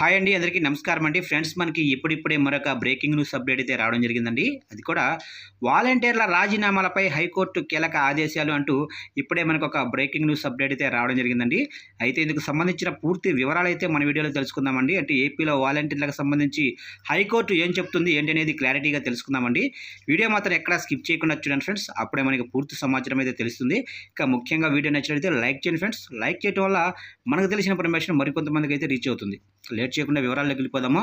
Hi అండి అందరికీ నమస్కారం అండి. ఫ్రెండ్స్ మనకి ఇప్పుడిప్పుడే మరొక బ్రేకింగ్ న్యూస్ అప్డేట్ అయితే రావడం జరిగిందండి. అది కూడా వాలంటీర్ల రాజీనామాలపై హైకోర్టు కీలక ఆదేశాలు అంటూ ఇప్పుడే మనకు ఒక బ్రేకింగ్ న్యూస్ అప్డేట్ అయితే రావడం జరిగిందండి. అయితే ఇందుకు సంబంధించిన పూర్తి వివరాలు అయితే మన వీడియోలో తెలుసుకుందామండి. అంటే ఏపీలో వాలంటీర్లకు సంబంధించి హైకోర్టు ఏం చెప్తుంది ఏంటి అనేది క్లారిటీగా తెలుసుకుందామండి. వీడియో మాత్రం ఎక్కడా స్కిప్ చేయకుండా చూడండి ఫ్రెండ్స్. అప్పుడే మనకి పూర్తి సమాచారం అయితే తెలుస్తుంది. ఇక ముఖ్యంగా వీడియో నచ్చినట్లయితే లైక్ చేయండి ఫ్రెండ్స్. లైక్ చేయడం వల్ల మనకు తెలిసిన ఇన్ఫర్మేషన్ మరికొంతమందికి అయితే రీచ్ అవుతుంది. లేట్ చేయకుండా వివరాల్లోకి వెళ్ళిపోదాము.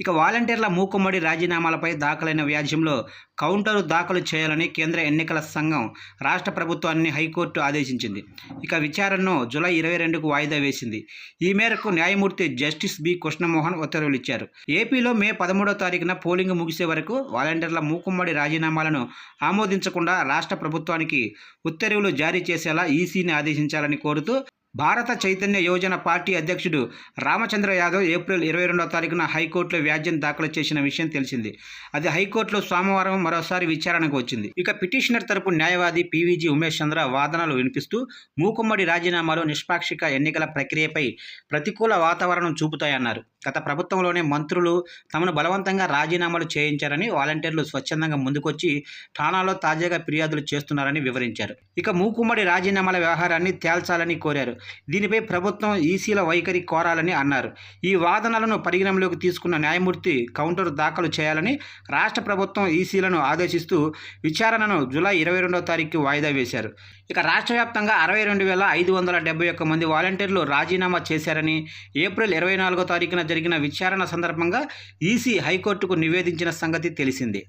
ఇక వాలంటీర్ల మూకుమ్మడి రాజీనామాలపై దాఖలైన వ్యాజ్యంలో కౌంటరు దాఖలు చేయాలని కేంద్ర ఎన్నికల సంఘం రాష్ట్ర ప్రభుత్వాన్ని హైకోర్టు ఆదేశించింది. ఇక విచారణను జూలై ఇరవై రెండుకు వాయిదా వేసింది. ఈ మేరకు న్యాయమూర్తి జస్టిస్ బి కృష్ణమోహన్ ఉత్తర్వులు ఇచ్చారు. ఏపీలో మే పదమూడో తారీఖున పోలింగ్ ముగిసే వరకు వాలంటీర్ల మూకుమ్మడి రాజీనామాలను ఆమోదించకుండా రాష్ట్ర ప్రభుత్వానికి ఉత్తర్వులు జారీ చేసేలా ఈసీని ఆదేశించాలని కోరుతూ భారత చైతన్య యోజన పార్టీ అధ్యక్షుడు రామచంద్ర యాదవ్ ఏప్రిల్ ఇరవై రెండవ తారీఖున హైకోర్టులో వ్యాజ్యం దాఖలు చేసిన విషయం తెలిసింది. అది హైకోర్టులో సోమవారం మరోసారి విచారణకు వచ్చింది. ఇక పిటిషనర్ తరపు న్యాయవాది పీవీజీ ఉమేష్ చంద్ర వాదనలు వినిపిస్తూ మూకుమ్మడి రాజీనామాలు నిష్పాక్షిక ఎన్నికల ప్రక్రియపై ప్రతికూల వాతావరణం చూపుతాయన్నారు. గత ప్రభుత్వంలోనే మంత్రులు తమను బలవంతంగా రాజీనామాలు చేయించారని వాలంటీర్లు స్వచ్ఛందంగా ముందుకొచ్చి ఠాణాలో తాజాగా ఫిర్యాదులు చేస్తున్నారని వివరించారు. ఇక మూకుమ్మడి రాజీనామాల వ్యవహారాన్ని తేల్చాలని కోరారు. దీనిపై ప్రభుత్వం ఈసీల వైఖరి కోరాలని అన్నారు. ఈ వాదనలను పరిగణనలోకి తీసుకున్న న్యాయమూర్తి కౌంటర్ దాఖలు చేయాలని రాష్ట్ర ప్రభుత్వం ఈసీలను ఆదేశిస్తూ విచారణను జూలై ఇరవై రెండవ తారీఖు వాయిదా వేశారు. ఇక రాష్ట్ర వ్యాప్తంగా అరవై రెండు వేల ఐదు వందల డెబ్బై ఒక్క మంది వాలంటీర్లు రాజీనామా చేశారని ఏప్రిల్ ఇరవై నాలుగో తారీఖున జరిగిన విచారణ సందర్భంగా ఈసీ హైకోర్టుకు నివేదించిన సంగతి తెలిసిందే.